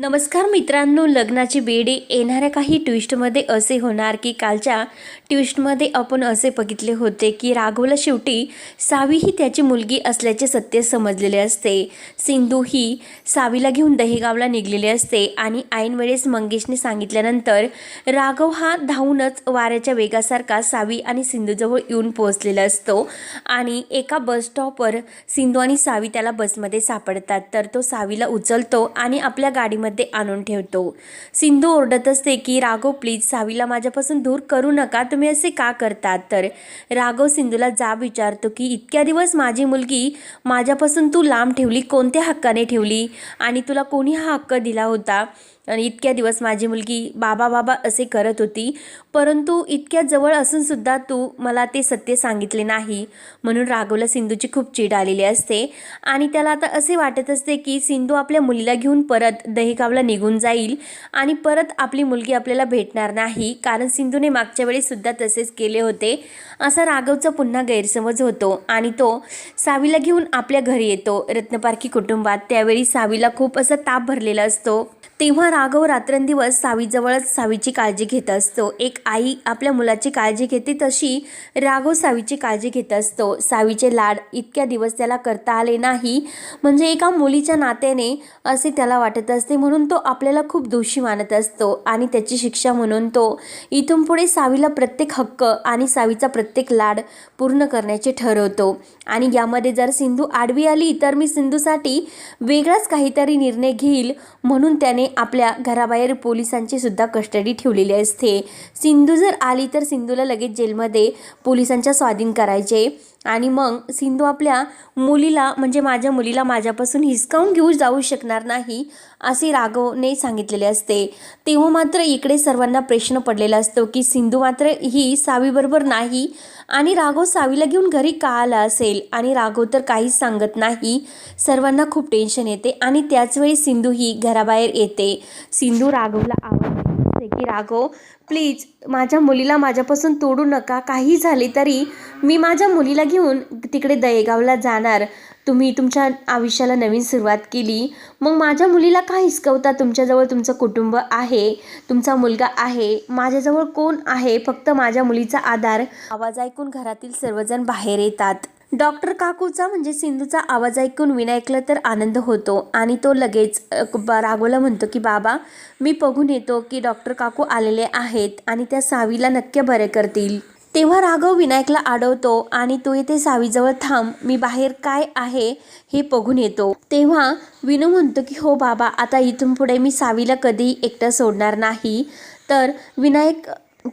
नमस्कार मित्रांनो लग्नाची बेडी येणाऱ्या काही ट्विस्टमध्ये असे होणार की कालच्या ट्विस्टमध्ये आपण असे बघितले होते की राघवला शेवटी सावी ही त्याची मुलगी असल्याचे सत्य समजलेले असते. सिंधू ही सावीला घेऊन दहेगावला निघलेली असते आणि ऐनवेळेस मंगेशने सांगितल्यानंतर राघव हा धावूनच वाऱ्याच्या वेगासारखा सावी आणि सिंधूजवळ येऊन पोहोचलेला असतो आणि एका बस स्टॉपवर सिंधू आणि सावी त्याला बसमध्ये सापडतात. तर तो सावीला उचलतो आणि आपल्या गाडीमध्ये आणून ठेवतो. सिंधू ओरडत असते की राघव प्लीज सावीला माझ्यापासून दूर करू नका. तुम्ही असे का करतात? तर राघव सिंधूला जाब विचारतो की इतक्या दिवस माझी मुलगी माझ्यापासून तू लांब ठेवली कोणत्या हक्काने ठेवली? आणि तुला कोणी हा हक्क दिला होता? आणि इतक्या दिवस माझी मुलगी बाबा बाबा असे करत होती. परंतु इतक्या जवळ असूनसुद्धा तू मला ते सत्य सांगितले नाही. म्हणून राघवला सिंधूची खूप चीड आलेली असते. आणि त्याला आता असे वाटत असते की सिंधू आपल्या मुलीला घेऊन परत दहिकावला निघून जाईल. आणि परत आपली मुलगी आपल्याला भेटणार नाही. कारण सिंधूने मागच्या वेळीसुद्धा तसेच केले होते. असा राघवचा पुन्हा गैरसमज होतो. आणि तो सावीला घेऊन आपल्या घरी येतो. रत्नपारखी कुटुंबात त्यावेळी सावीला खूप असा ताप भरलेला असतो. तेव्हा राघव रात्रंदिवस सावीजवळच सावीची काळजी घेत असतो. एक आई आपल्या मुलाची काळजी घेते तशी राघव सावीची काळजी घेत असतो. सावीचे लाड इतक्या दिवस त्याला करता आले नाही. म्हणजे एका मुलीच्या नात्याने असे त्याला वाटत असते. म्हणून तो आपल्याला खूप दोषी मानत असतो आणि त्याची शिक्षा म्हणून तो इथून पुढे सावीला प्रत्येक हक्क आणि सावीचा प्रत्येक लाड पूर्ण करण्याचे ठरवतो. आणि यामध्ये जर सिंधू आडवी आली तर मी सिंधूसाठी वेगळाच काहीतरी निर्णय घेईल म्हणून त्याने आपल्या घराबाहेर पोलिसांची सुद्धा कस्टडी ठेवलेली असते. सिंधू जर आली तर सिंधूला लगेच जेलमध्ये पोलिसांच्या स्वाधीन करायचे. आणि मग सिंधू आपल्या मुलीला म्हणजे माझ्या मुलीला माझ्यापासून हिसकावून घेऊ जाऊ शकणार नाही असे राघवने सांगितलेले असते. तेव्हा मात्र इकडे सर्वांना प्रश्न पडलेला असतो की सिंधू मात्र ही सावीबरोबर नाही आणि राघव सावीला घेऊन घरी का आला असेल? आणि राघव तर काहीच सांगत नाही. सर्वांना खूप टेन्शन येते आणि त्याचवेळी सिंधू ही घराबाहेर येते. सिंधू राघवला आवाज देते की राघव प्लीज माझ्या मुलीला माझ्यापासून तोडू नका. काही झाले तरी मी माझ्या मुलीला घेऊन तिकडे दहेगावला जाणार. तुम्ही तुमच्या आयुष्याला नवीन सुरुवात केली. मग माझ्या मुलीला का हिसकवता? तुमच्याजवळ तुमचं कुटुंब आहे तुमचा मुलगा आहे माझ्याजवळ कोण आहे? फक्त माझ्या मुलीचा आधार. आवाज ऐकून घरातील सर्वजण बाहेर येतात. डॉक्टर काकूचा म्हणजे सिंधूचा आवाज ऐकून विनायकला तर आनंद होतो. आणि तो लगेच अ, ब- राघवला म्हणतो की बाबा मी बघून येतो की डॉक्टर काकू आलेले आहेत आणि त्या सावीला नक्की बरे करतील. तेव्हा राघव विनायकला अडवतो आणि तो येथे सावीजवळ थांब मी बाहेर काय आहे हे बघून येतो. तेव्हा विनू म्हणतो की हो बाबा आता इथून पुढे मी सावीला कधीही एकटं सोडणार नाही. तर विनायक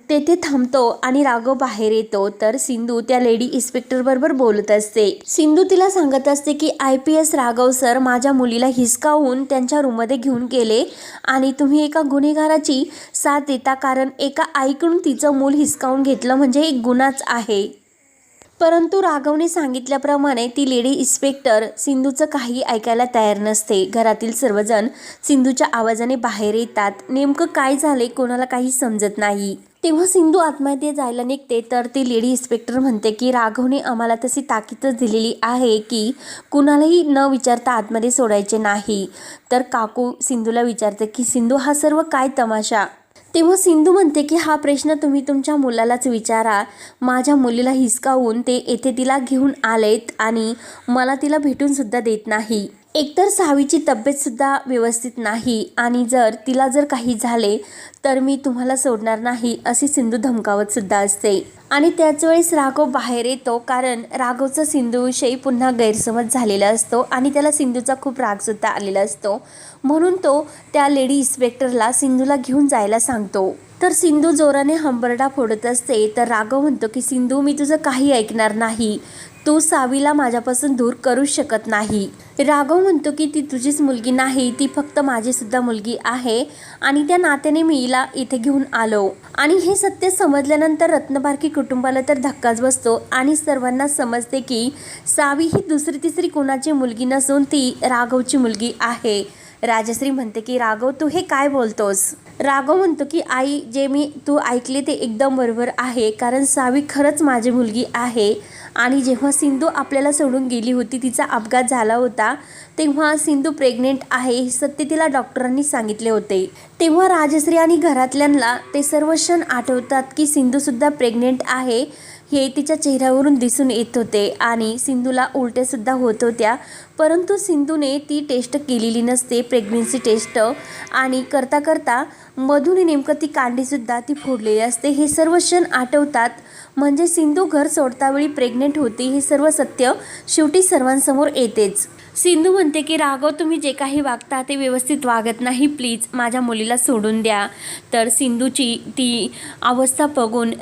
तेथे थांबतो आणि राघव बाहेर येतो. तर सिंधू त्या लेडी इन्स्पेक्टर बरोबर बोलत असते. सिंधू तिला सांगत असते की I P S Raghav sir माझ्या मुलीला हिसकावून त्यांच्या रूममध्ये घेऊन गेले आणि तुम्ही एका गुन्हेगाराची साथ देता कारण एका आईकडून तिचं मूल हिसकावून घेतलं म्हणजे एक गुन्हाच आहे. परंतु राघवने सांगितल्याप्रमाणे ती लेडी इन्स्पेक्टर सिंधूचं काही ऐकायला तयार नसते. घरातील सर्वजण सिंधूच्या आवाजाने बाहेर येतात. नेमकं काय झाले कोणाला काही समजत नाही. तेव्हा सिंधू आत्महत्या जायला निघते तर ती लेडी इन्स्पेक्टर म्हणते की राघवने आम्हाला तशी ताकीदच दिलेली आहे की कुणालाही न विचारता आतमध्ये सोडायचे नाही. तर काकू सिंधूला विचारते की सिंधू हा सर्व काय तमाशा? तेव्हा सिंधू म्हणते की हा प्रश्न तुम्ही तुमच्या मुलालाच विचारा. माझ्या मुलीला हिसकावून ते येथे तिला घेऊन आलेत आणि मला तिला भेटूनसुद्धा देत नाही. एकतर सहावीची तब्येतसुद्धा व्यवस्थित नाही आणि जर तिला जर काही झाले तर मी तुम्हाला सोडणार नाही अशी सिंधू धमकावतसुद्धा असते. आणि त्याच वेळेस राघव बाहेर येतो कारण राघवचा सिंधूविषयी पुन्हा गैरसमज झालेला असतो आणि त्याला सिंधूचा खूप रागसुद्धा आलेला असतो. म्हणून तो त्या लेडी इन्स्पेक्टरला सिंधूला घेऊन जायला सांगतो. तर सिंधू जोराने हंबरडा फोडत असते तर राघव म्हणतो की सिंधू मी तुझं काही ऐकणार नाही. तू सावीला माझ्यापासून दूर करू शकत नाही. राघव म्हणतो की ती तुझीच मुलगी नाही ती फक्त माझीसुद्धा मुलगी आहे आणि त्या नात्याने मी हिला इथे घेऊन आलो. आणि हे सत्य समजल्यानंतर रत्नबारकी कुटुंबाला तर धक्काच बसतो आणि सर्वांना समजते की सावी ही दुसरी तिसरी कोणाची मुलगी नसून ती राघवची मुलगी आहे. राजश्री म्हणते की राघव तू हे काय बोलतोस? राघव म्हणतो की आई जे मी तू ऐकले ते एकदम बरोबर आहे कारण सावी खरंच माझी मुलगी आहे. आणि जेव्हा सिंधू आपल्याला सोडून गेली होती तिचा अपघात झाला होता तेव्हा सिंधू प्रेग्नेंट आहे हे सत्य तिला डॉक्टरांनी सांगितले होते. तेव्हा राजश्री आणि घरातल्यांना ते सर्व क्षण आठवतात की सिंधूसुद्धा प्रेग्नेंट आहे हे तिच्या चेहऱ्यावरून दिसून येत होते आणि सिंधूला उलट्यासुद्धा होत होत्या. परंतु सिंधूने ती टेस्ट केलेली नसते प्रेग्नेन्सी टेस्ट आणि करता करता मधून नेमकं ती कांडीसुद्धा ती फोडलेली असते. हे सर्व क्षण आठवतात म्हणजे सिंधू घर सोडतावेळी प्रेग्नेंट होती हे सर्व सत्य शेवटी सर्वांसमोर येतेच. सिंधू म्हणते की राघव तुम्ही जे काही वागता ते व्यवस्थित वागत नाही प्लीज माझ्या मुलीला सोडून द्या. तर सिंधूची ती अवस्था बघून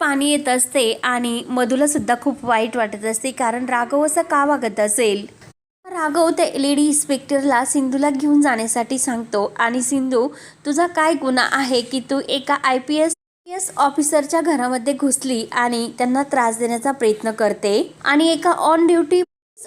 पाणी येत असते आणि मधुलासुद्धा खूप वाईट वाटत असते कारण राघव असं का वागत असेल? राघव त्या डी इन्स्पेक्टरला सिंधूला घेऊन जाण्यासाठी सांगतो आणि सिंधू तुझा काय गुन्हा आहे की तू एका आय पी एस एस ऑफिसरच्या घरामध्ये घुसली आणि त्यांना त्रास देण्याचा प्रयत्न करते आणि एका ऑन ड्युटी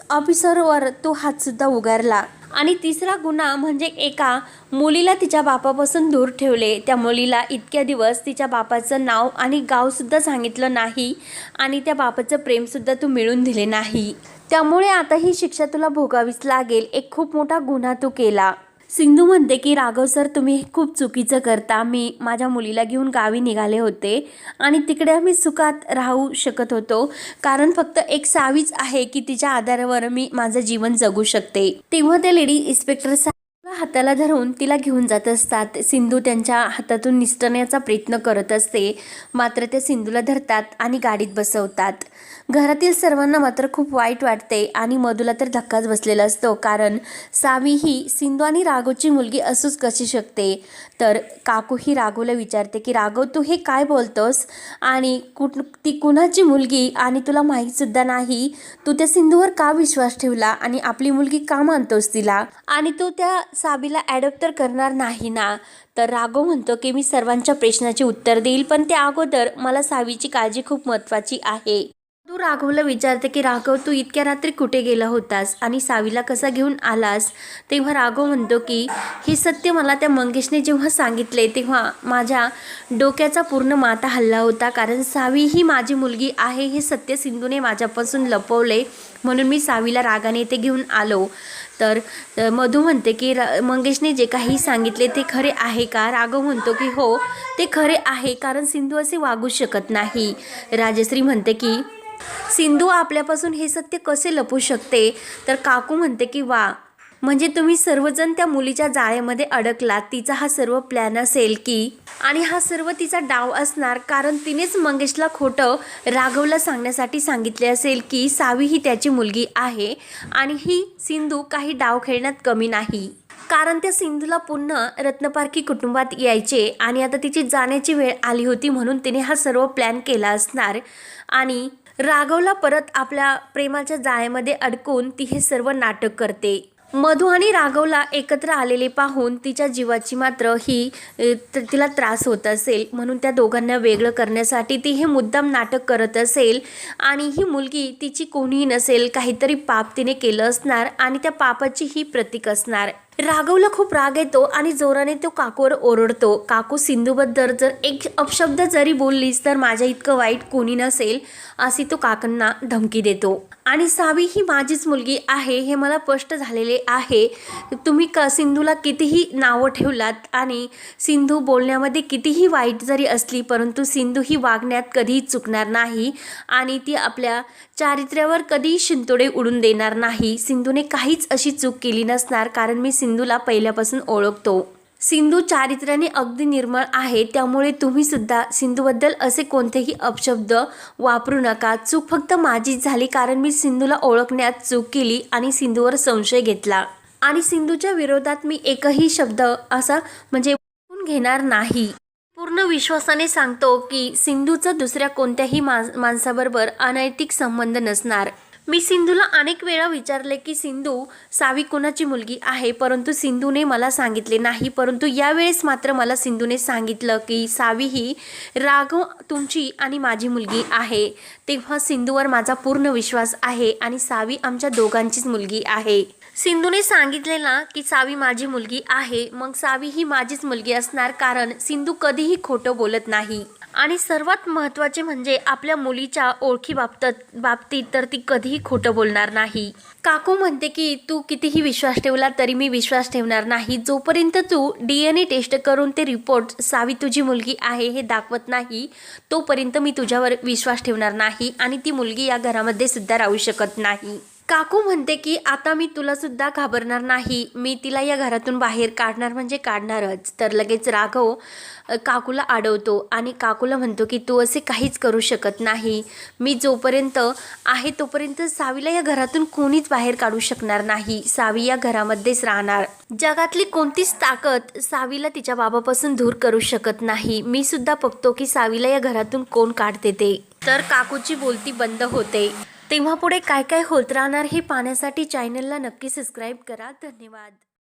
ऑफिसरवर तो हातसुद्धा उगारला. आणि तिसरा गुन्हा म्हणजे एका मुलीला तिच्या बापापासून दूर ठेवले. त्या मुलीला इतक्या दिवस तिच्या बापाचं नाव आणि गावसुद्धा सांगितलं नाही आणि त्या बापाचं प्रेमसुद्धा तू मिळून दिले नाही. त्यामुळे आता ही शिक्षा तुला भोगावीच लागेल. एक खूप मोठा गुन्हा तू केला. सिंधू म्हणते की राघव सर तुम्ही खूप चुकीचं करता. मी माझ्या मुलीला घेऊन गावी निघाले होते आणि तिकडे आम्ही सुखात राहू शकत होतो. कारण फक्त एक सावीच आहे की तिच्या आधारावर मी माझं जीवन जगू शकते. तेव्हा ते लेडी इन्स्पेक्टर हाताला धरून तिला घेऊन जात असतात. सिंधू त्यांच्या हातातून निसटण्याचा प्रयत्न करत असते. मात्र ते सिंधूला धरतात आणि गाडीत बसवतात. घरातील सर्वांना मात्र खूप वाईट वाटते आणि मधूला तर धक्काच बसलेला असतो. कारण सावी ही सिंधू आणि राघोची मुलगी असूच कशी शकते? तर काकू ही राघवला विचारते की राघव तू हे काय बोलतोस? आणि कुठ ती कुणाची मुलगी? आणि तुला माहीतसुद्धा नाही? तू त्या सिंधूवर का विश्वास ठेवला? आणि आपली मुलगी का मानतोस तिला? आणि तू त्या सा आबीला ॲडॉप्ट तर करणार नाही ना? तर राघव म्हणतो की मी सर्वांच्या प्रश्नाचे उत्तर देईल पण त्या अगोदर मला सावीची काळजी खूप महत्त्वाची आहे. तू राघवला विचारते की राघव तू इतक्या रात्री कुठे गेला होतास आणि सावीला कसा घेऊन आलास? तेव्हा राघव म्हणतो की हे सत्य मला त्या मंगेशने जेव्हा सांगितले तेव्हा माझ्या डोक्याचा पूर्ण माता हल्ला होता कारण सावी ही माझी मुलगी आहे हे सत्य सिंधूने माझ्यापासून लपवले म्हणून मी सावीला रागाने ते घेऊन आलो. तर मधू म्हणते की र मंगेशने जे काही सांगितले ते खरे आहे का? राघव म्हणतो की हो ते खरे आहे कारण सिंधू असे वागू शकत नाही. राजश्री म्हणते की सिंधू आपल्यापासून हे सत्य कसे लपू शकते? तर काकू म्हणते की वा म्हणजे तुम्ही सर्वजण त्या मुलीच्या जाळ्यामध्ये अडकलात तिचा हा सर्व प्लॅन असेल की आणि हा सर्व तिचा डाव असणार कारण तिनेच मंगेशला खोटं राघवला सांगण्यासाठी सांगितले असेल की सावी ही त्याची मुलगी आहे आणि ही सिंधू काही डाव खेळण्यात कमी नाही. कारण त्या सिंधूला पुन्हा रत्नपारखी कुटुंबात यायचे आणि आता तिची जाण्याची वेळ आली होती म्हणून तिने हा सर्व प्लॅन केला असणार. आणि राघवला परत आपल्या प्रेमाच्या जाळ्यामध्ये अडकून ती हे सर्व नाटक करते. मधू आणि राघवला एकत्र आलेले पाहून तिच्या जीवाची मात्र ही त- तिला त्रास होत असेल. म्हणून त्या दोघांना वेगळं करण्यासाठी ती हे मुद्दाम नाटक करत असेल. आणि ही मुलगी तिची कोणीही नसेल काहीतरी पाप तिने केलं असणार आणि त्या पापाची ही प्रतीक असणार. राघवला खूप राग येतो आणि जोराने तो काकूवर ओरडतो. काकू सिंधूबद्दल जर एक अपशब्द जरी बोललीस तर माझ्या इतकं वाईट कोणी नसेल अशी तो काकांना धमकी देतो. आणि सावी ही माझीच मुलगी आहे हे मला स्पष्ट झालेले आहे. तुम्ही क सिंधूला कितीही नावं ठेवलात आणि सिंधू बोलण्यामध्ये कितीही वाईट जरी असली परंतु सिंधू ही वागण्यात कधीही चुकणार नाही आणि ती आपल्या चारित्र्यावर कधीही शिंतोडे उडून देणार नाही. सिंधूने काहीच अशी चूक केली नसणार कारण मी सिंधूला पहिल्यापासून ओळखतो. सिंधू चारित्र्याने अगदी निर्मळ आहे. त्यामुळे तुम्ही सुद्धा सिंधूबद्दल असे कोणतेही अपशब्द वापरू नका. चूक फक्त माझीच झाली कारण मी सिंधूला ओळखण्यात चूक केली आणि सिंधूवर संशय घेतला. आणि सिंधूच्या विरोधात मी एकही शब्द असा म्हणजे घेणार नाही. पूर्ण विश्वासाने सांगतो की सिंधूचा दुसऱ्या कोणत्याही मा- माणसाबरोबर अनैतिक संबंध नसणार. मी सिंधूला अनेक वेळा विचारले की सिंधू सावी कुणाची मुलगी आहे? परंतु सिंधूने मला सांगितले नाही. परंतु यावेळेस मात्र मला सिंधूने सांगितलं की सावी ही राघव तुमची आणि माझी मुलगी आहे. तेव्हा सिंधूवर माझा पूर्ण विश्वास आहे आणि सावी आमच्या दोघांचीच मुलगी आहे. सिंधूने सांगितले ना की सावी माझी मुलगी आहे. मग सावी ही माझीच मुलगी असणार कारण सिंधू कधीही खोटं बोलत नाही. आणि सर्वात महत्त्वाचे म्हणजे आपल्या मुलीच्या ओळखीबाबत बाबतीत तर ती कधीही खोटं बोलणार नाही. काकू म्हणते की तू कितीही विश्वास ठेवला तरी मी विश्वास ठेवणार नाही. जोपर्यंत तू डी एन ए टेस्ट करून ते रिपोर्ट सावी तुझी मुलगी आहे हे दाखवत नाही तोपर्यंत मी तुझ्यावर विश्वास ठेवणार नाही आणि ती मुलगी या घरामध्ये सुद्धा राहू शकत नाही. काकू म्हणते की आता मी तुला सुद्धा घाबरणार नाही. मी तिला या घरातून बाहेर काढणार म्हणजे काढणारच. तर लगेच राघव काकूला अडवतो आणि काकूला म्हणतो की तू असे काहीच करू शकत नाही. मी जोपर्यंत आहे तोपर्यंत सावीला या घरातून कोणीच बाहेर काढू शकणार नाही. सावी या घरामध्येच राहणार. जगातली कोणतीच ताकद सावीला तिच्या बाबापासून दूर करू शकत नाही. मी सुद्धा बघतो की सावीला या घरातून कोण काढते ते. तर काकूची बोलती बंद होते. तेव्हा पुढे काय काय होत राहणार हे पाहण्यासाठी चॅनलला नक्की सबस्क्राईब करा. धन्यवाद.